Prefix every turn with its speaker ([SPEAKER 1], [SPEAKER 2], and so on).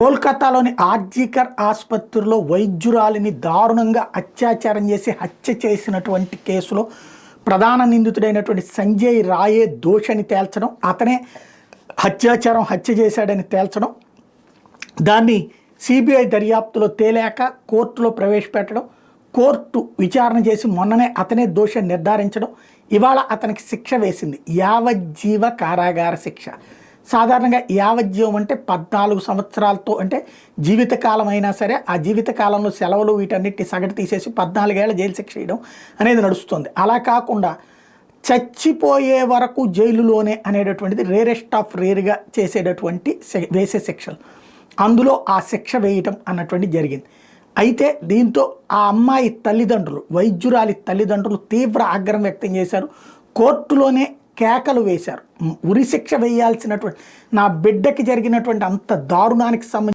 [SPEAKER 1] కోల్కతాలోని ఆర్జీకర్ ఆసుపత్రిలో వైద్యురాలిని దారుణంగా అత్యాచారం చేసి హత్య చేసినటువంటి కేసులో ప్రధాన నిందితుడైనటువంటి సంజయ్ రాయే దోషని తేల్చడం అతనే హత్యాచారం హత్య చేశాడని తేల్చడం దాన్ని సిబిఐ దర్యాప్తులో తేలాక కోర్టులో ప్రవేశపెట్టడం కోర్టు విచారణ చేసి మొన్ననే అతనే దోషం నిర్ధారించడం ఇవాళ అతనికి శిక్ష వేసింది. యావజ్జీవ కారాగార శిక్ష. సాధారణంగా యావజ్జీవం అంటే పద్నాలుగు సంవత్సరాలతో అంటే జీవితకాలం అయినా సరే ఆ జీవితకాలంలో సెలవులు వీటన్నిటిని సగటు తీసేసి పద్నాలుగేళ్ళ జైలు శిక్ష వేయడం అనేది నడుస్తుంది. అలా కాకుండా చచ్చిపోయే వరకు జైలులోనే అనేటటువంటిది రేరెస్ట్ ఆఫ్ రేర్గా చేసేటటువంటి శి- వేసే శిక్షలు. అందులో ఆ శిక్ష వేయటం అన్నటువంటి జరిగింది. అయితే దీంతో ఆ అమ్మాయి తల్లిదండ్రులు వైద్యురాలి తల్లిదండ్రులు తీవ్ర ఆగ్రహం వ్యక్తం చేశారు. కోర్టులోనే కేకలు వేశారు. ఉరి శిక్ష వేయాల్సినటువంటి నా బిడ్డకి జరిగినటువంటి అంత దారుణానికి సంబంధించి